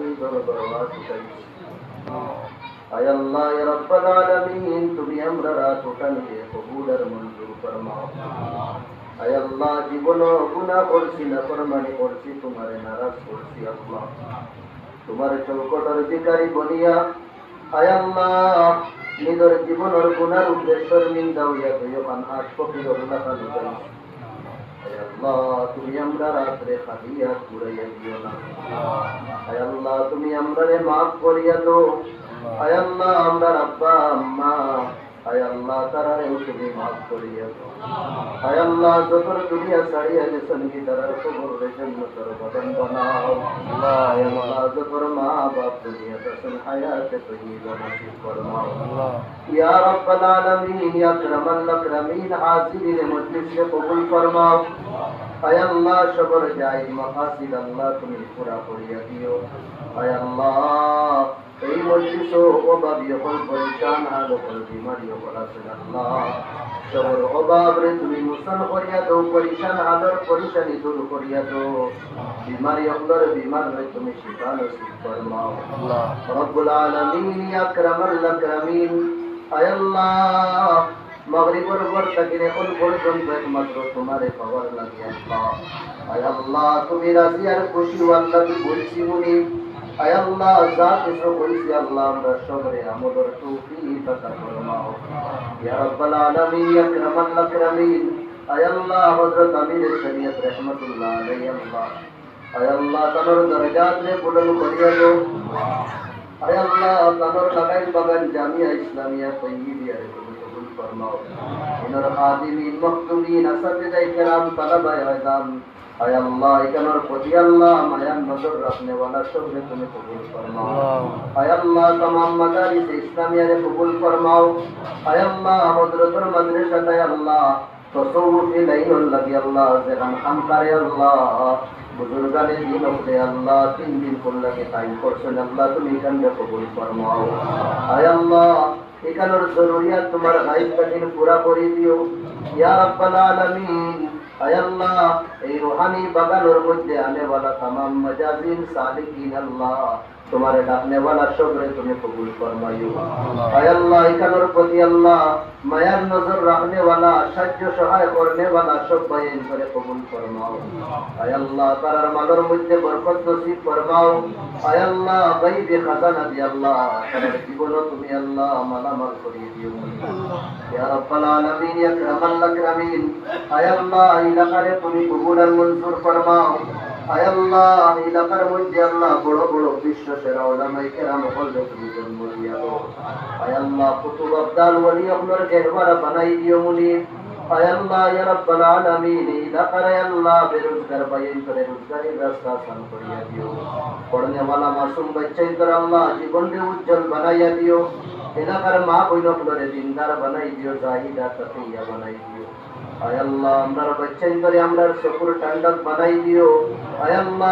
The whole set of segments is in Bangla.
এই দরবার উঠাইছি আয় আল্লাহ ইয়া রাব্বাল আলামিন তুমি আমরা রাত উঠানিয়ে কবুল আর মঞ্জুর ফরমাও আয় আল্লাহ জীবন গুনাহ করছি না ফরমানি করছি তোমারে নারাজ করছি আল্লাহ তোমার চৌকটর ভিকারি বনিয়া আয় আল্লাহ নিজের জীবনের গুনার উদ্দেশ্যের নিন্দা হইয়া তুইও খান আট কপি রহুলা খান আয় আল্লাহ তুমি আমরা রাত্রে খালিয়া ঘুরাইয়া দিও না আয় আল্লাহ তুমি আমরারে মাফ করিয়া দো আয় আল্লাহ, আমরা আব্বা আম্মা। আয় আল্লাহ তারারেও তুমি মাফ করিয়া দো আয় আল্লাহ, যতর দুনিয়া ছাড়িয়া গেছেন কি তারার খবর জন্য তোর বদন বানাও। আয় আল্লাহ, যতর মা বাপ দুনিয়া দর্শন হায়াতে তৈবা নসিব ফরমাও। ইয়া রব্বাল আলামিন, ইয়া আকরামাল আকরামিন হাজিরিন মজলিসে কবুল ফরমাও। আয় আল্লাহ সবর যাই মাকাসিদ আল্লাহ তুমি পুরা করিয়া দিও। আয় আল্লাহ এই মজলিস অভাবী হল পরিশান হাল হল বিমারি হল আছেন আল্লাহ। সবর অভাব রে তুমি মুসন করিয়া দো পরিশান হালর পরিশানি দূর করিয়া দো বিমারি হলর বিমার রে তুমি শিফা নসিব ফরমাও রব্বুল আলামিন ইয়া আকরামাল আকরামিন। আয় আল্লাহ মাগরিবের পর থেকে এখন পর্যন্ত একমাত্র তোমারে পাওয়ার লাগে আয় আল্লাহ, তুমি রাজি আর খুশি আল্লাহ কি বলছি মুনি আয় আল্লাহ, যা কিছু বলছি আল্লাহ, আমরা সবরে আমাদের তৌফিক আতা ফরমাও ইয়া রাব্বাল আলামিন ইয়া আকরামাল আকরামিন আয় আল্লাহ, হযরত আমির শরীয়ত রাহমাতুল্লাহ আলাইহি আল্লাহ। আয় আল্লাহ দরজাত রে করিয়া দো আয় আল্লাহ তানোর লাগাই বাগান জামিয়া ইসলামিয়া তৈয়িবিয়া রে তুমি কবুল ফরমাও ইনার খাদিমিন মখদুমিন আসাতিদা ইকরাম তালাবায়ে ইলম আয় আল্লাহ এখানোর প্রতি আল্লাহ মায়ান নজর রাখনে वाला সবরে তুমি কবুল ফরমাও আয় আল্লাহ तमाम মাদারিস ইসলামিয়া রে কবুল ফরমাও আয় আল্লাহ হযরতুল মাদ্রাসা আল্লাহ تصوف إليه الذي الله زغن خمقر الله. বুজুর্গানে দিন হতে আল্লাহ তিন দিন কল্যাণে টাইম করছেন আল্লাহ তুমি এখানে কবুল ফরমাও আয় আল্লাহ এখানোর জরুরিয়াত তোমার গাইব কাঠিন পুরা করে দিও ইয়া রাব্বাল আলামিন আয় আল্লাহ এই রুহানি বাগানোর মধ্যে আনেওয়ালা তামাম মাজাজিন সালিকিন আল্লাহ তোমার ডাক নেওয়ালার সবরে তুমি কবুল ফরমাইও। আল্লাহ এখানোর প্রতি আল্লাহ মায়ার নজর রাখনেওয়ালা সাহায্য সহায় করনেওয়ালা সব বায়ন করে কবুল ফরমাও। আল্লাহ তারার মালর মধ্যে বরকত নসিব ফরমাও। আল্লাহ আর মঞ্জুর ফরমাও। আল্লাহ ইলাকার মধ্যে আল্লাহ বড় বিশ্ব সেরা ওলামাই কেরাম হলে তুমি জন্ম দিয়া দাও আয় আল্লাহ, কুতুব আব্দাল ওয়ালি আপনার গেহবারা বানাই দিও মুনি। আয় আল্লাহ, ইয়া রাব্বাল আলামিন এলাকার আল্লাহ, বেরোজগার বাইন করে রোজগারের রাস্তা আসান করিয়া দিও। পড়নে वाला মাসুম বাচ্চাই করে আল্লাহ, জীবনকে উজ্জ্বল বানাইয়া দিও। इधर पर माँ कोई ना पुलों ने जिंदा बनाई दियो जाही डाटा से या बनाई दियो अयल्ला अंदर बच्चे इंदर यामदर सुपुर टंडल बनाई दियो अयल्ला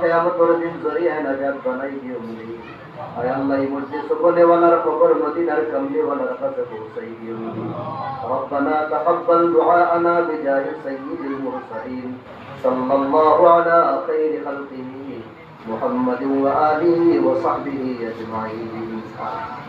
ख़यामत पर दिन जरी है नज़र बनाई दियो मुझे अयल्ला ये मुझे सुपुर ने वाला रखोगर मोदी नर कमले वाला रखा से बोल सही दियो मुझे अब बना तकबल दुआ अना बिजाय सही दिल मुसाइन सल्लल्लाहु अला खैर खल्की मुहम्मद वाली वसाबी यज़माई �